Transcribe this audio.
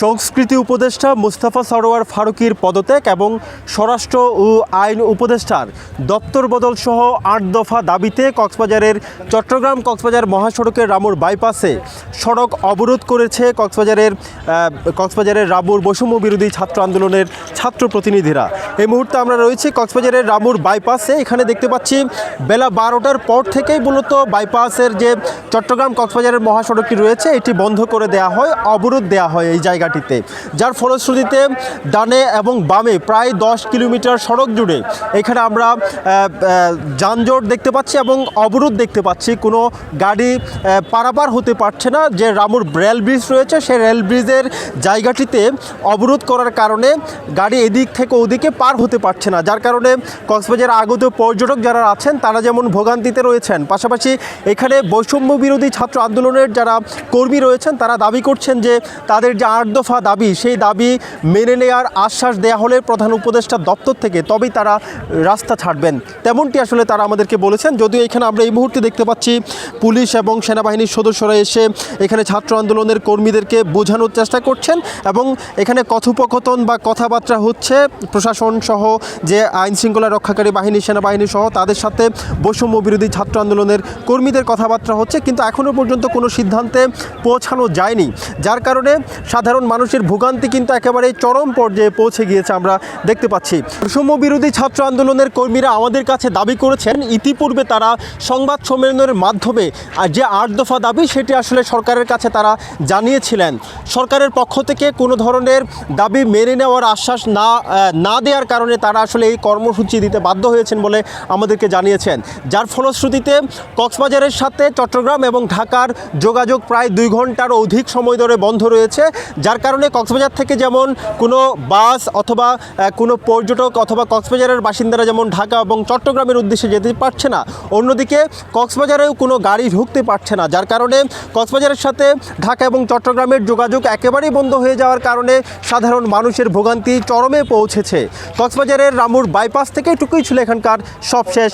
সংস্কৃতি উপদেষ্টা মুস্তাফা সরোয়ার ফারুকির পদত্যাগ এবং স্বরাষ্ট্র ও আইন উপদেষ্টার দপ্তর বদল সহ আট দফা দাবিতে কক্সবাজারের চট্টগ্রাম কক্সবাজার মহাসড়কের রামুর বাইপাসে সড়ক অবরোধ করেছে কক্সবাজারের কক্সবাজারের রামুর বৈষম্য বিরোধী ছাত্র আন্দোলনের ছাত্র প্রতিনিধিরা। এই মুহূর্তে আমরা রয়েছি কক্সবাজারের রামুর বাইপাসে। এখানে দেখতে পাচ্ছি বেলা বারোটার পর থেকেই মূলত বাইপাসের যে চট্টগ্রাম কক্সবাজারের মহাসড়কটি রয়েছে, এটি বন্ধ করে দেওয়া হয়, অবরোধ দেওয়া হয় এই জায়গাটিতে, যার ফলশ্রুতিতে ডানে এবং বামে প্রায় দশ কিলোমিটার সড়ক জুড়ে এখানে আমরা যানজট দেখতে পাচ্ছি এবং অবরোধ দেখতে পাচ্ছি। কোনো গাড়ি পারাপার হতে পারছে না। যে রামুর রেল ব্রিজ রয়েছে সেই রেল ব্রিজের জায়গাটিতে অবরোধ করার কারণে গাড়ি এদিক থেকে ওদিকে পার হতে পারছে না। যার কারণে কক্সবাজার আগত পর্যটক যারা আছেন, তারা যেমন ভোগান্তিতে রয়েছেন, পাশাপাশি এখানে বৈষম্য বিরোধী ছাত্র আন্দোলনের যারা কর্মী রয়েছেন, তারা দাবি করছেন যে তাদের যে আট দফা দাবি, সেই দাবি মেনে নেওয়ার আশ্বাস দেয়া হলে প্রধান উপদেষ্টা দপ্তর থেকে তবেই তারা রাস্তা ছাড়বেন। তেমনটি আসলে তারা আমাদেরকে বলেছেন, যদিও এখানে আমরা এই মুহূর্তে দেখতে পাচ্ছি পুলিশ এবং সেনাবাহিনীর সদস্যরা এসে এখানে ছাত্র আন্দোলনের কর্মীদেরকে বোঝানোর চেষ্টা করছেন এবং এখানে কথোপকথন বা কথাবার্তা হচ্ছে। প্রশাসন সহ যে আইন শৃঙ্খলা রক্ষাকারী বাহিনী, সেনাবাহিনী সহ তাদের সাথে বৈষম্য বিরোধী ছাত্র আন্দোলনের কর্মীদের কথাবার্তা হচ্ছে, কিন্তু এখনও পর্যন্ত কোনো সিদ্ধান্তে পৌঁছানো যায়নি। যার কারণে সাধারণ মানুষের ভোগান্তি কিন্তু একেবারে চরম পর্যায়ে পৌঁছে গিয়েছে আমরা দেখতে পাচ্ছি। বৈষম্য বিরোধী ছাত্র আন্দোলনের কর্মীরা আমাদের কাছে দাবি করেছেন, ইতিপূর্বে তারা সংবাদ সম্মেলনের মাধ্যমে যে আট দফা দাবি সেটি আসলে সরকারের কাছে তারা জানিয়েছিলেন। সরকারের পক্ষ থেকে কোনো ধরনের দাবি মেনে নেওয়ার আশ্বাস না না দেওয়ার কারণে তারা আসলে এই কর্মসূচি দিতে বাধ্য হয়েছেন বলে আমাদেরকে জানিয়েছেন। যার ফলশ্রুতিতে কক্সবাজারের সাথে চট্টগ্রাম এবং ঢাকার যোগাযোগ প্রায় দুই ঘণ্টার অধিক সময় ধরে বন্ধ রয়েছে। যার কারণে কক্সবাজার থেকে যেমন কোনো বাস অথবা কোনো পর্যটক অথবা কক্সবাজারের বাসিন্দারা যেমন ঢাকা এবং চট্টগ্রামের উদ্দেশ্যে যেতে পারছে না, অন্যদিকে কক্সবাজারেও কোনো গাড়ি ঢুকতে পারছে না। যার কারণে কক্সবাজারের সাথে ঢাকা এবং চট্টগ্রামের যোগাযোগ একেবারেই বন্ধ হয়ে যাওয়ার কারণে সাধারণ মানুষের ভোগান্তি চরমে পৌঁছেছে। কক্সবাজারের রামুর বাইপাস থেকে এটুকুই ছিল এখানকার সবশেষ